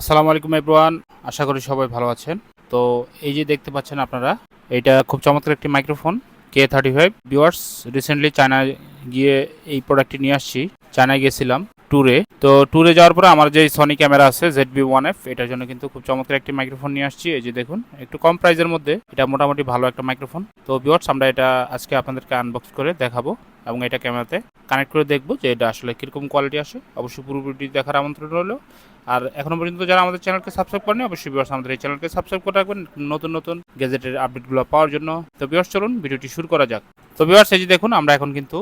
আসসালামু আলাইকুম এভরিওয়ান আশা করি সবাই ভালো আছেন। তো এই যে দেখতে পাচ্ছেন আপনারা, এটা খুব চমৎকার একটি microphone K thirty five viewers recently China গিয়ে এই প্রোডাক্টটি নিয়ে আসছি। চায়নায় গেছিলাম ট্যুরে তো ট্যুরে যাওয়ার পরে আমার যে সনি ক্যামেরা আছে জেড বি ওয়ান এফ এটার জন্য কিন্তু খুব চমৎকার একটি মাইক্রোফোন নিয়ে আসছি। এই যে দেখুন, একটু কম প্রাইসের মধ্যে, এটা মোটামুটি ভালো একটা মাইক্রোফোন তো ভিওয়ার্স আমরা এটা আজকে আপনাদেরকে আনবক্স করে দেখাবো এবং এটা ক্যামেরাতে কানেক্ট করে দেখব যে এটা আসলে কীরকম কোয়ালিটি আসে। অবশ্যই পুরোপুরি দেখার আমন্ত্রণ রইল। আর এখনও পর্যন্ত যারা আমাদের চ্যানেলকে সাবস্ক্রাইব করেনি অবশ্যই বিয়ার্স আমাদের এই চ্যানেলকে সাবস্ক্রাইব করে রাখবেন নতুন নতুন গ্যাজেটের আপডেটগুলো পাওয়ার জন্য। তো বিয়ার্স চলুন ভিডিওটি শুরু করা যাক। তো বিয়ার্স এই যে দেখুন, আমরা এখন কিন্তু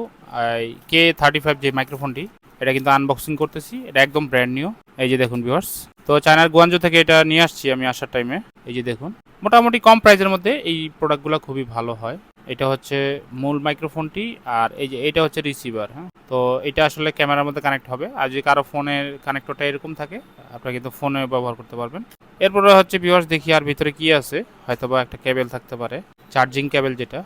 কে থার্টি ফাইভ যে মাইক্রোফোনটি এটা কিন্তু আনবক্সিং করতেছি, এটা একদম ব্র্যান্ড নিউ এই যে দেখুন বিয়ার্স তো চায়নার গুয়াঞ্জো থেকে এটা নিয়ে আসছি আমি আসার টাইমে এই যে দেখুন। মোটামুটি কম প্রাইসের মধ্যে এই প্রোডাক্টগুলো খুবই ভালো হয়। এটা হচ্ছে মূল মাইক্রোফোনটি আর এই যে এটা হচ্ছে রিসিভার হ্যাঁ? তো এটা আসলে ক্যামেরার মধ্যে কানেক্ট হবে। আর যদি কারও ফোনের কানেক্টরটা এরকম থাকে, আপনারা কিন্তু ফোনে ব্যবহার করতে পারবেন। এরপরে হচ্ছে ভিউয়ার্স দেখি আর ভিতরে কি আছে। হয়তো বা একটা কেবল থাকতে পারে। চার্জিং কেবল যেটা।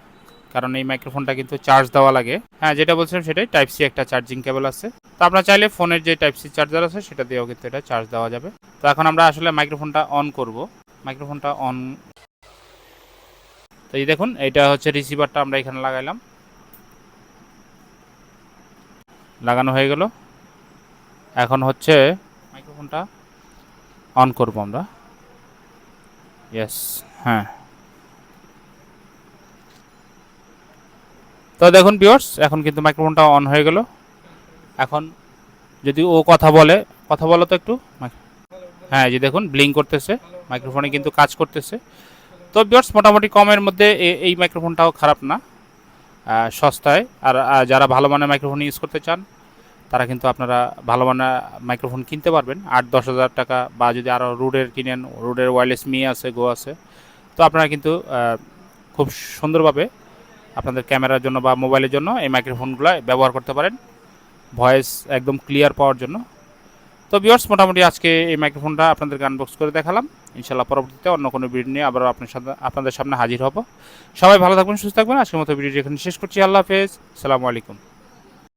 কারণ এই মাইক্রোফোনটা কিন্তু চার্জ দেওয়া লাগে। হ্যাঁ যেটা বলছিলাম সেটাই। টাইপ সি একটা চার্জিং কেবল আছে। তো আপনারা চাইলে ফোনের যে টাইপ সি চার্জার আছে, সেটা দিয়েও কিন্তু এটা চার্জ দেওয়া যাবে। তো এখন আমরা আসলে মাইক্রোফোনটা অন করব। মাইক্রোফোনটা অন তো এই দেখুন এটা হচ্ছে রিসিভারটা আমরা এখানে লাগাইলাম। লাগানো হয়ে গেল। এখন হচ্ছে মাইক্রোফোনটা অন করব আমরা। ইয়েস হ্যাঁ। তো দেখুন পিওর্স এখন কিন্তু মাইক্রোফোনটা অন হয়ে গেল। এখন যদি ও কথা বলে, কথা বলো তো একটু হ্যাঁ যে দেখুন ব্লিং করতেছে মাইক্রোফোনে কিন্তু কাজ করতেছে। তো বিয়ার্স মোটামুটি কমের মধ্যে এই মাইক্রোফোনটাও খারাপ না সস্তায়। আর যারা ভালো মানের মাইক্রোফোন ইউজ করতে চান, তারা কিন্তু আপনারা ভালো মানের মাইক্রোফোন কিনতে পারবেন। আট, দশ হাজার টাকা বা যদি আরও রুডের কিনেন, রুডের ওয়ারলেস মি আছে গো আছে, তো আপনারা কিন্তু খুব সুন্দরভাবে আপনাদের ক্যামেরার জন্য বা মোবাইলের জন্য এই মাইক্রোফোনগুলো ব্যবহার করতে পারেন। ভয়েস একদম ক্লিয়ার পাওয়ার জন্য। তো বিয়ার্স মোটামুটি আজকে এই মাইক্রোফোনটা আপনাদেরকে আনবক্স করে দেখালাম। ইনশাল্লাহ পরবর্তীতে অন্য কোনো ভিডিও নিয়ে আবার আপনার সাথে, আপনাদের সামনে হাজির হব। সবাই ভালো থাকবেন, সুস্থ থাকবেন। আজকের মতো ভিডিওটি এখানে শেষ করছি। আল্লাহ হাফেজ। সালামু আলাইকুম।